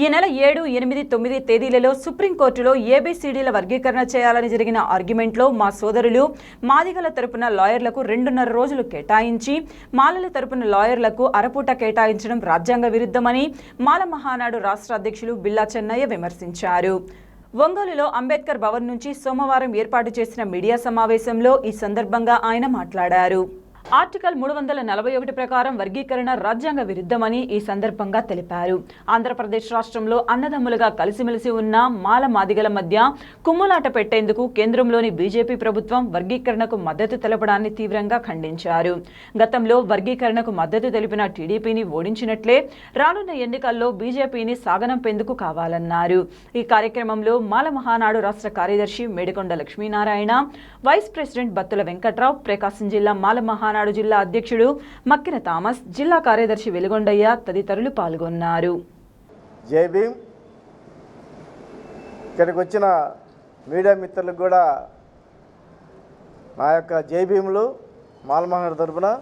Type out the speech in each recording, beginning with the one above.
ఈ నెల ఏడు ఎనిమిది తొమ్మిది తేదీలలో సుప్రీంకోర్టులో ఏబీసీడీల వర్గీకరణ చేయాలని జరిగిన ఆర్గ్యుమెంట్లో మా సోదరులు మాదిగల తరపున లాయర్లకు రెండున్నర రోజులు కేటాయించి మాలల తరపున లాయర్లకు అరపూట కేటాయించడం రాజ్యాంగ విరుద్ధమని మాల మహానాడు రాష్ట్ర అధ్యక్షులు బిల్లా చెన్నయ్య విమర్శించారు. ఒంగోలులో అంబేద్కర్ భవన్ నుంచి సోమవారం ఏర్పాటు చేసిన మీడియా సమావేశంలో ఈ సందర్భంగా ఆయన మాట్లాడారు. ఆర్టికల్ మూడు వందల నలభై ఒకటి ప్రకారం వర్గీకరణ రాజ్యాంగ విరుద్ధమని ఈ సందర్భంగా తెలిపారు. ఆంధ్రప్రదేశ్ రాష్ట్రంలో అన్నదమ్ములుగా కలిసిమెలిసి ఉన్న మాల మాదిగల మధ్య కుమ్ములాట పెట్టేందుకు కేంద్రంలోని బీజేపీ ప్రభుత్వం వర్గీకరణకు మద్దతు తెలపడాన్ని తీవ్రంగా ఖండించారు. గతంలో వర్గీకరణకు మద్దతు తెలిపిన టీడీపీని ఓడించినట్లే రానున్న ఎన్నికల్లో బీజేపీని సాగనంపేందుకు కావాలన్నారు. ఈ కార్యక్రమంలో మాల మహానాడు రాష్ట్ర కార్యదర్శి మేడికొండ లక్ష్మీనారాయణ వైస్ ప్రెసిడెంట్ బత్తుల వెంకట్రావు ప్రకాశం జిల్లా మాల మహానాడు జిల్లా అధ్యక్షుడు మక్కిన థామస్ జిల్లా కార్యదర్శి వెలుగొండయ్య తదితరులు పాల్గొన్నారు. జై భీమ్. ఇక్కడికి వచ్చిన మీడియా మిత్రులకు కూడా నా యొక్క జై భీములు మాల్మహర్ తరపున.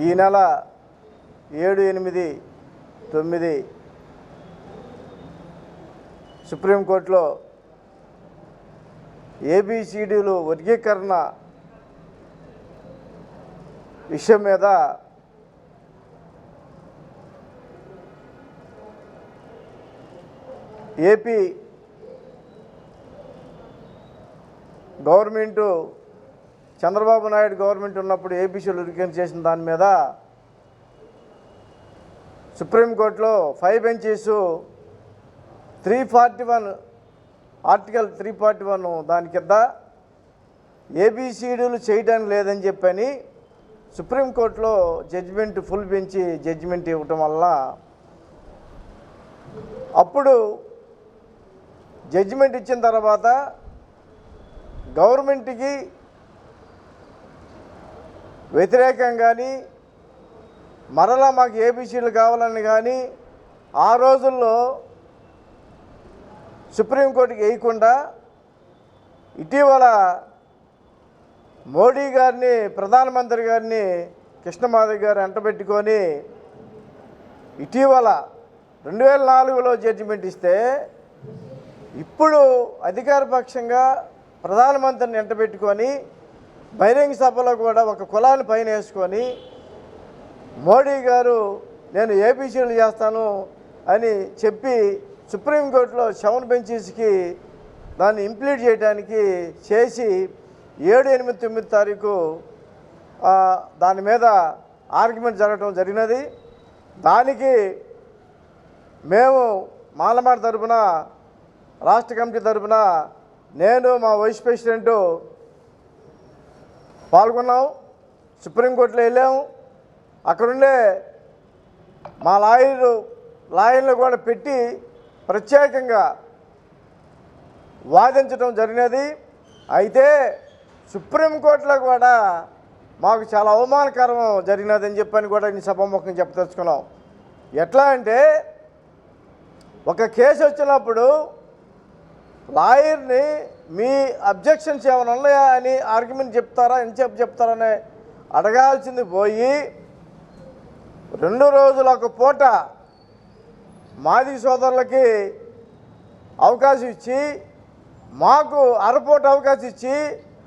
ఈ నెల ఏడు ఎనిమిది తొమ్మిది సుప్రీంకోర్టులో ఏబిసిడీలు వర్గీకరణ విషయం మీద AP government Chandrababu Naidu government ఉన్నప్పుడు ఏపీసీలు వర్గీకరణ చేసిన దాని మీద సుప్రీంకోర్టులో five benches three forty one article three forty one దాని కింద ఏబిసిడీలు చేయడానికి లేదని చెప్పని సుప్రీంకోర్టులో జడ్జిమెంట్ ఫుల్ బెంచి జడ్జిమెంట్ ఇవ్వటం వల్ల అప్పుడు జడ్జిమెంట్ ఇచ్చిన తర్వాత గవర్నమెంట్కి వ్యతిరేకం కానీ మరలా మాకు ఏబీసీలు కావాలని కానీ ఆ రోజుల్లో సుప్రీంకోర్టుకి వేయకుండా ఇటీవల మోడీ గారిని ప్రధానమంత్రి గారిని కృష్ణమాధవ్ గారు ఎంటబెట్టుకొని ఇటీవల రెండు వేల నాలుగులో జడ్జిమెంట్ ఇస్తే ఇప్పుడు అధికారపక్షంగా ప్రధానమంత్రిని ఎంటబెట్టుకొని బహిరంగ సభలో కూడా ఒక కులాన్ని పైన వేసుకొని మోడీ గారు నేను ఏపీసీలు చేస్తాను అని చెప్పి సుప్రీంకోర్టులో సెవెన్ బెంచెస్కి దాన్ని ఇంప్లీట్ చేయడానికి చేసి ఏడు ఎనిమిది తొమ్మిది తారీఖు దాని మీద ఆర్గ్యుమెంట్ జరగటం జరిగినది. దానికి మేము మాలమాడ తరపున రాష్ట్ర కమిటీ తరపున నేను మా వైస్ ప్రెసిడెంట్ పాల్గొన్నాం. సుప్రీంకోర్టులో వెళ్ళాము అక్కడుండే మా లాయర్లు లాయర్లు కూడా పెట్టి ప్రత్యేకంగా వాదించడం జరిగినది. అయితే సుప్రీంకోర్టులో కూడా మాకు చాలా అవమానకరం జరిగినదని చెప్పని కూడా ఈ సభాముఖం చెప్పదలుచుకున్నాం. ఎట్లా అంటే ఒక కేసు వచ్చినప్పుడు లాయర్ని మీ అబ్జెక్షన్స్ ఏమైనా ఉన్నాయా అని ఆర్గ్యుమెంట్ చెప్తారా ఎంతసేపు చెప్తారని అడగాల్సింది పోయి రెండు రోజుల ఒక పూట మాది సోదరులకి అవకాశం ఇచ్చి మాకు అరపోటు అవకాశం ఇచ్చి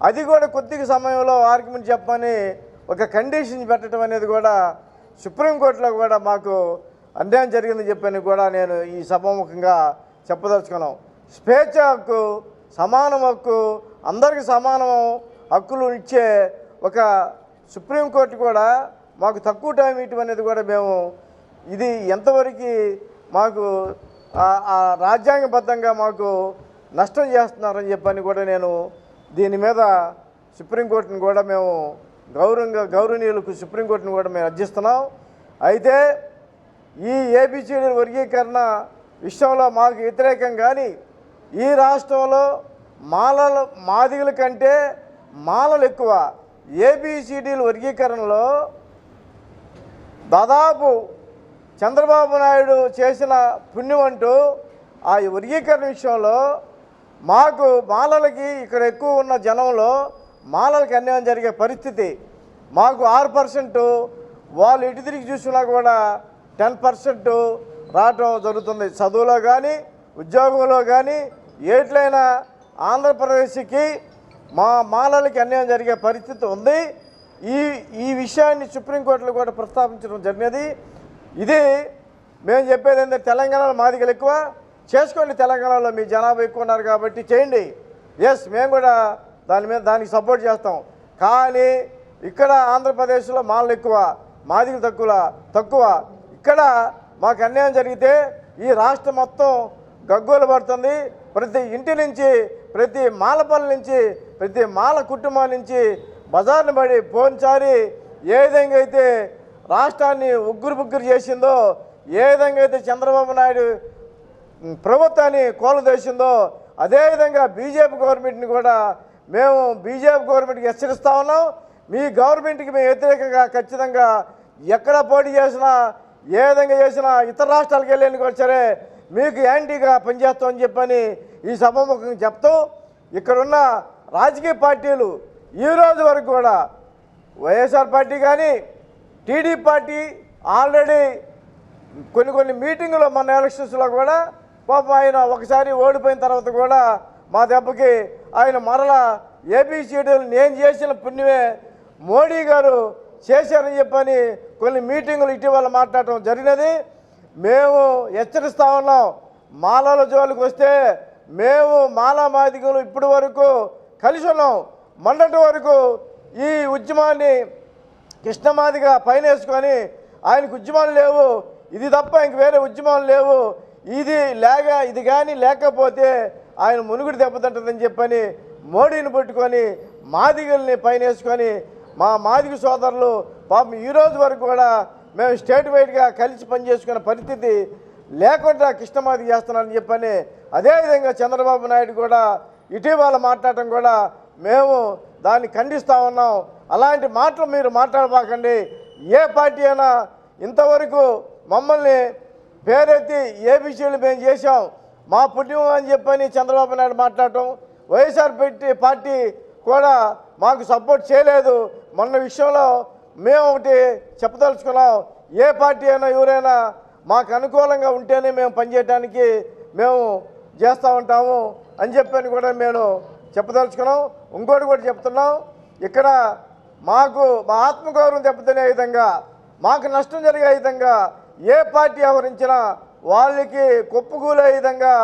అది కూడా కొద్దిగా సమయంలో ఆర్గ్యుమెంట్ చెప్పమని ఒక కండిషన్ పెట్టడం అనేది కూడా సుప్రీంకోర్టులో కూడా మాకు అన్యాయం జరిగిందని చెప్పని కూడా నేను ఈ సభాముఖంగా చెప్పదలుచుకున్నాం. స్వేచ్ఛ హక్కు సమానం హక్కు అందరికీ సమానం హక్కులు ఇచ్చే ఒక సుప్రీంకోర్టు కూడా మాకు తక్కువ టైం ఇటు అనేది కూడా మేము ఇది ఎంతవరకు మాకు రాజ్యాంగబద్ధంగా మాకు నష్టం చేస్తున్నారని చెప్పని కూడా నేను దీని మీద సుప్రీంకోర్టుని కూడా మేము గౌరవంగా గౌరవనీయులకు సుప్రీంకోర్టుని కూడా మేము అర్జిస్తున్నాం. అయితే ఈ ఏబిసిడి వర్గీకరణ విషయంలో మాకు వ్యతిరేకం కానీ ఈ రాష్ట్రంలో మాలలు మాదిగుల కంటే మాలలు ఎక్కువ. ఏబిసిడీల వర్గీకరణలో దాదాపు చంద్రబాబు నాయుడు చేసిన పుణ్యం అంటూ ఆ వర్గీకరణ విషయంలో మాకు మాలలకి ఇక్కడ ఎక్కువ ఉన్న జనంలో మాలలకి అన్యాయం జరిగే పరిస్థితి. మాకు ఆరు పర్సెంట్ వాళ్ళు ఇటు తిరిగి చూసినా కూడా టెన్ పర్సెంట్ రావటం జరుగుతుంది. చదువులో కానీ ఉద్యోగంలో కానీ ఏట్లైనా ఆంధ్రప్రదేశ్కి మా మాలలకి అన్యాయం జరిగే పరిస్థితి ఉంది. ఈ ఈ విషయాన్ని సుప్రీంకోర్టులో కూడా ప్రస్తావించడం జరిగినది. ఇది మేము చెప్పేది ఏంటంటే తెలంగాణలో మాదిగలు ఎక్కువ. చేసుకోండి తెలంగాణలో మీ జనాభా ఎక్కువ ఉన్నారు కాబట్టి చేయండి. ఎస్ మేము కూడా దాని మీద దానికి సపోర్ట్ చేస్తాం. కానీ ఇక్కడ ఆంధ్రప్రదేశ్లో మాలలు ఎక్కువ మాదిగలు తక్కువ తక్కువ. ఇక్కడ మాకు అన్యాయం జరిగితే ఈ రాష్ట్రం మొత్తం గగ్గోలు పడుతుంది. ప్రతి ఇంటి నుంచి ప్రతి మాలపల్లి నుంచి ప్రతి మాల కుటుంబం నుంచి బజార్ని పడి పోన్సారి ఏ విధంగా అయితే రాష్ట్రాన్ని ఉగ్గురు బుగ్గురు చేసిందో ఏ విధంగా అయితే చంద్రబాబు నాయుడు ప్రభుత్వాన్ని ప్రభుత్వాన్ని కూలదోసిందో అదేవిధంగా బీజేపీ గవర్నమెంట్ని కూడా మేము బీజేపీ గవర్నమెంట్కి హెచ్చరిస్తూ ఉన్నాం. మీ గవర్నమెంట్కి మేము వ్యతిరేకంగా ఖచ్చితంగా ఎక్కడ పోటీ చేసినా ఏ విధంగా చేసినా ఇతర రాష్ట్రాలకు వెళ్ళని కూడా సరే మీకు యాంటీగా పనిచేస్తామని చెప్పని ఈ సభముఖంగా చెప్తూ ఇక్కడున్న రాజకీయ పార్టీలు ఈ రోజు వరకు కూడా వైఎస్ఆర్ పార్టీ కానీ టీడీపీ పార్టీ ఆల్రెడీ కొన్ని కొన్ని మీటింగులో మన ఎలక్షన్స్లో కూడా పాపం ఆయన ఒకసారి ఓడిపోయిన తర్వాత కూడా మా దెబ్బకి ఆయన మరలా ఏబిసిడీలు నేను చేసిన పుణ్యమే మోడీ గారు చేశారని చెప్పని కొన్ని మీటింగులు ఇటీవల మాట్లాడటం జరిగినది. మేము హెచ్చరిస్తా ఉన్నాం. మాలల జోలికి వస్తే మేము మాలా మాదిగలు ఇప్పటి వరకు కలిసి ఉన్నాం. మొన్నటి వరకు ఈ ఉద్యమాన్ని కృష్ణమాదిగా పైన వేసుకొని ఆయనకు ఉద్యమాలు లేవు ఇది తప్ప ఇంక వేరే ఉద్యమాలు లేవు ఇది లేక ఇది కానీ లేకపోతే ఆయన మునుగుడు దెబ్బతింటుందని చెప్పని మోడీని పట్టుకొని మాదిగల్ని పైన వేసుకొని మా మాదిగ సోదరులు పాపం ఈరోజు వరకు కూడా మేము స్టేట్ వైడ్గా కలిసి పనిచేసుకునే పరిస్థితి లేకుండా కృష్ణమాది చేస్తున్నారని చెప్పని అదేవిధంగా చంద్రబాబు నాయుడు కూడా ఇటీవల మాట్లాడటం కూడా మేము దాన్ని ఖండిస్తూ ఉన్నాం. అలాంటి మాటలు మీరు మాట్లాడబాకండి. ఏ పార్టీ అయినా ఇంతవరకు మమ్మల్ని పేరెత్తి ఏబీసీలు మేము చేశాం. మా పుణ్యం అని చెప్పని చంద్రబాబు నాయుడు మాట్లాడటం వైఎస్ఆర్ పెట్టి పార్టీ కూడా మాకు సపోర్ట్ చేయలేదు. మొన్న విషయంలో మేము ఒకటి చెప్పదలుచుకున్నాం. ఏ పార్టీ అయినా ఎవరైనా మాకు అనుకూలంగా ఉంటేనే మేము పనిచేయడానికి మేము చేస్తూ ఉంటాము అని చెప్పని కూడా మేము చెప్పదలుచుకున్నాం. ఇంకోటి కూడా చెప్తున్నాం. ఇక్కడ మాకు మా ఆత్మగౌరవం దెబ్బతినే విధంగా మాకు నష్టం జరిగే విధంగా ఏ పార్టీ వ్యవహరించినా వాళ్ళకి కుప్పకూలే విధంగా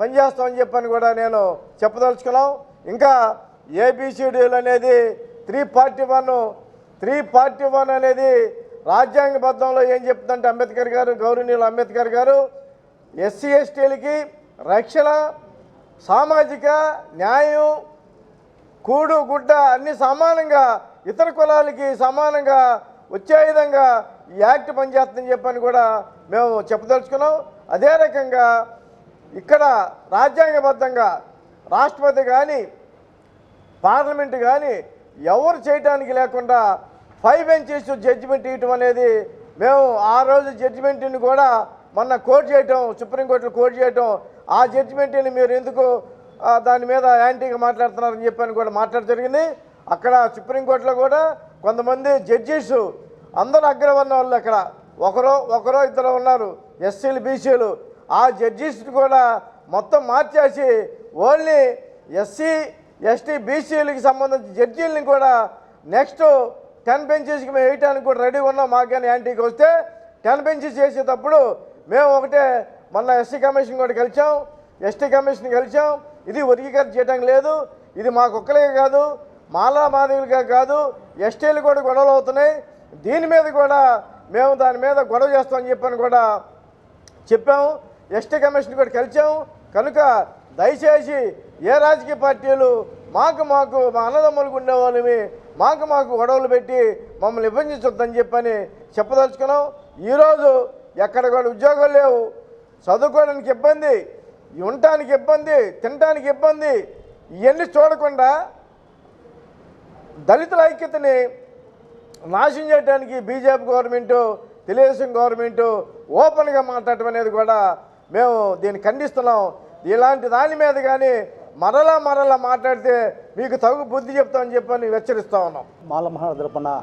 పనిచేస్తామని చెప్పని కూడా నేను చెప్పదలుచుకున్నాం. ఇంకా ఏబిసిడీలు అనేది three party one three party one అనేది రాజ్యాంగబద్ధంలో ఏం చెప్తుందంటే అంబేద్కర్ గారు గౌరవనీయులు అంబేద్కర్ గారు ఎస్సీ ఎస్టీలకి రక్షణ సామాజిక న్యాయం కూడు గుడ్డ అన్ని సమానంగా ఇతర కులాలకి సమానంగా వచ్చే విధంగా ఈ యాక్ట్ పనిచేస్తుందని చెప్పని కూడా మేము చెప్పదలుచుకున్నాం. అదే రకంగా ఇక్కడ రాజ్యాంగబద్ధంగా రాష్ట్రపతి కానీ పార్లమెంట్ కానీ ఎవరు చేయటానికి లేకుండా ఫైవ్ బెంచెస్ జడ్జిమెంట్ ఇవ్వటం అనేది మేము ఆ రోజు జడ్జిమెంట్ని కూడా మొన్న కోర్టు చేయటం సుప్రీంకోర్టులో కోర్టు చేయటం ఆ జడ్జిమెంట్ని మీరు ఎందుకు దాని మీద యాంటీగా మాట్లాడుతున్నారని చెప్పని కూడా మాట్లాడడం జరిగింది. అక్కడ సుప్రీంకోర్టులో కూడా కొంతమంది జడ్జీస్ అందరూ అగ్రవర్ణ వాళ్ళు అక్కడ. ఒకరో ఒకరో ఇద్దరు ఉన్నారు ఎస్సీలు బీసీలు. ఆ జడ్జీస్ని కూడా మొత్తం మార్చేసి ఓన్లీ ఎస్సీ ఎస్టీ బీసీలకి సంబంధించిన జడ్జీలని కూడా నెక్స్ట్ టెన్ బెంచెస్కి మేము వేయటానికి కూడా రెడీగా ఉన్నాం. మాకు కానీ యాంటీకి వస్తే టెన్ బెంచెస్ చేసేటప్పుడు మేము ఒకటే మొన్న ఎస్సీ కమిషన్ కూడా కలిసాం ఎస్టీ కమిషన్ కలిసాం ఇది వర్గీకరణ చేయడం లేదు ఇది మాకు ఒక్కలే కాదు. మాలా మాదిరిగా కాదు ఎస్టీలు కూడా గొడవలు అవుతున్నాయి. దీని మీద కూడా మేము దాని మీద గొడవ చేస్తామని చెప్పని కూడా చెప్పాము. ఎస్టీ కమిషన్ కూడా కలిసాము కనుక దయచేసి ఏ రాజకీయ పార్టీలు మాకు మాకు మా అన్నదమ్ములకు ఉండేవాళ్ళని మాకు మాకు గొడవలు పెట్టి మమ్మల్ని విభజించొద్దని చెప్పని చెప్పదలుచుకున్నాం. ఈరోజు ఎక్కడ కూడా ఉద్యోగాలు లేవు. చదువుకోవడానికి ఇబ్బంది ఉండటానికి ఇబ్బంది తినడానికి ఇబ్బంది ఇవన్నీ చూడకుండా దళితుల ఐక్యతని నాశనం చేయడానికి బీజేపీ గవర్నమెంటు తెలుగుదేశం గవర్నమెంటు ఓపెన్గా మాట్లాడటం అనేది కూడా మేము దీన్ని ఖండిస్తున్నాం. ఇలాంటి దాని మీద కానీ మరలా మరలా మాట్లాడితే మీకు తగు బుద్ధి చెప్తామని చెప్పని హెచ్చరిస్తూ ఉన్నాం. మాల మహాతరపున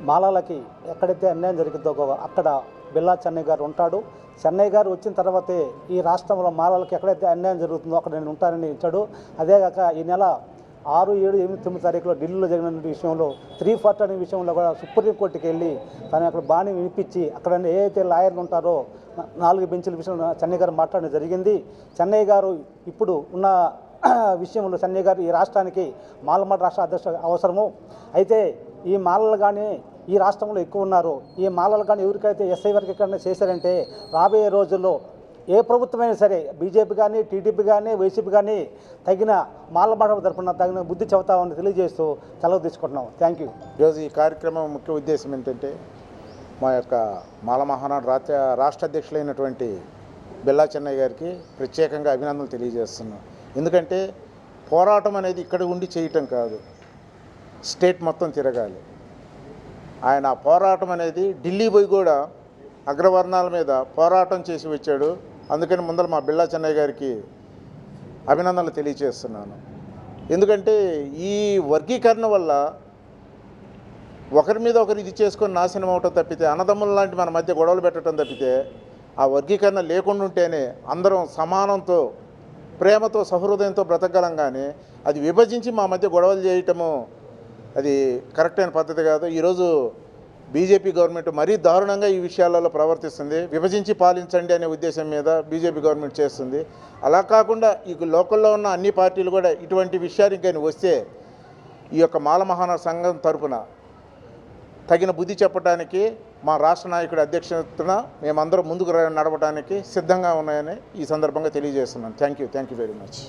మాలలకి ఎక్కడైతే అన్యాయం జరిగిందో ఒక- అక్కడ బిల్లా చెన్నై గారు ఉంటాడు. చెన్నై గారు వచ్చిన తర్వాతే ఈ రాష్ట్రంలో మాలలకు ఎక్కడైతే అన్యాయం జరుగుతుందో అక్కడ నేను ఉంటానని ఇచ్చాడు. అదేగాక ఈ నెల ఆరు ఏడు ఎనిమిది తొమ్మిది తారీఖులో ఢిల్లీలో జరిగిన విషయంలో త్రీ ఫార్ట్ అనే విషయంలో కూడా సుప్రీంకోర్టుకి వెళ్ళి తను అక్కడ బాణి వినిపించి అక్కడ ఏదైతే లాయర్లు ఉంటారో నాలుగు బెంచ్ల విషయంలో చెన్నై గారు మాట్లాడడం జరిగింది. చెన్నై గారు ఇప్పుడు ఉన్న విషయంలో చెన్నై గారు ఈ రాష్ట్రానికి మాలమాట రాష్ట్ర అధ్యక్ష అవసరము. అయితే ఈ మాలలు కానీ ఈ రాష్ట్రంలో ఎక్కువ ఉన్నారు. ఈ మాలలు కానీ ఎవరికైతే ఎస్ఐ వర్గీకరణ చేశారంటే రాబోయే రోజుల్లో ఏ ప్రభుత్వమైనా సరే బీజేపీ కానీ టీడీపీ కానీ వైసీపీ కానీ తగిన మాలబాట తరపున తగిన బుద్ధి చెబుతామని తెలియజేస్తూ సెలవు తీసుకుంటున్నాం. థ్యాంక్ యూ ఈరోజు ఈ కార్యక్రమం ముఖ్య ఉద్దేశం ఏంటంటే మా యొక్క మాల మహానాడు రాష్ట్ర రాష్ట్ర అధ్యక్షులైనటువంటి బిల్లా చెన్నయ్య గారికి ప్రత్యేకంగా అభినందనలు తెలియజేస్తున్నాం. ఎందుకంటే పోరాటం అనేది ఇక్కడ ఉండి చేయటం కాదు. స్టేట్ మొత్తం తిరగాలి. ఆయన పోరాటం అనేది ఢిల్లీ పోయి కూడా అగ్రవర్ణాల మీద పోరాటం చేసి వచ్చాడు. అందుకని ముందర మా బిల్లా చెన్నయ్య గారికి అభినందనలు తెలియజేస్తున్నాను ఎందుకంటే ఈ వర్గీకరణ వల్ల ఒకరి మీద ఒకరు ఇది చేసుకొని నాశనం అవటం తప్పితే అన్నదమ్ముల లాంటి మన మధ్య గొడవలు పెట్టడం తప్పితే ఆ వర్గీకరణ లేకుండా ఉంటేనే అందరం సమానంతో ప్రేమతో సహృదయంతో బ్రతకగలం కానీ అది విభజించి మా మధ్య గొడవలు చేయటము అది కరెక్ట్ అయిన పద్ధతి కాదు. ఈరోజు బీజేపీ గవర్నమెంట్ మరీ దారుణంగా ఈ విషయాలలో ప్రవర్తిస్తుంది. విభజించి పాలించండి అనే ఉద్దేశం మీద బీజేపీ గవర్నమెంట్ చేస్తుంది. అలా కాకుండా ఈ లోకల్లో ఉన్న అన్ని పార్టీలు కూడా ఇటువంటి విషయానికి కానీ వస్తే ఈ యొక్క మాల మహాన సంఘం తరపున తగిన బుద్ధి చెప్పడానికి మా రాష్ట్ర నాయకుడి అధ్యక్షతన మేమందరం ముందుకు నడవడానికి సిద్ధంగా ఉన్నాయని ఈ సందర్భంగా తెలియజేస్తున్నాను. Thank you thank you very much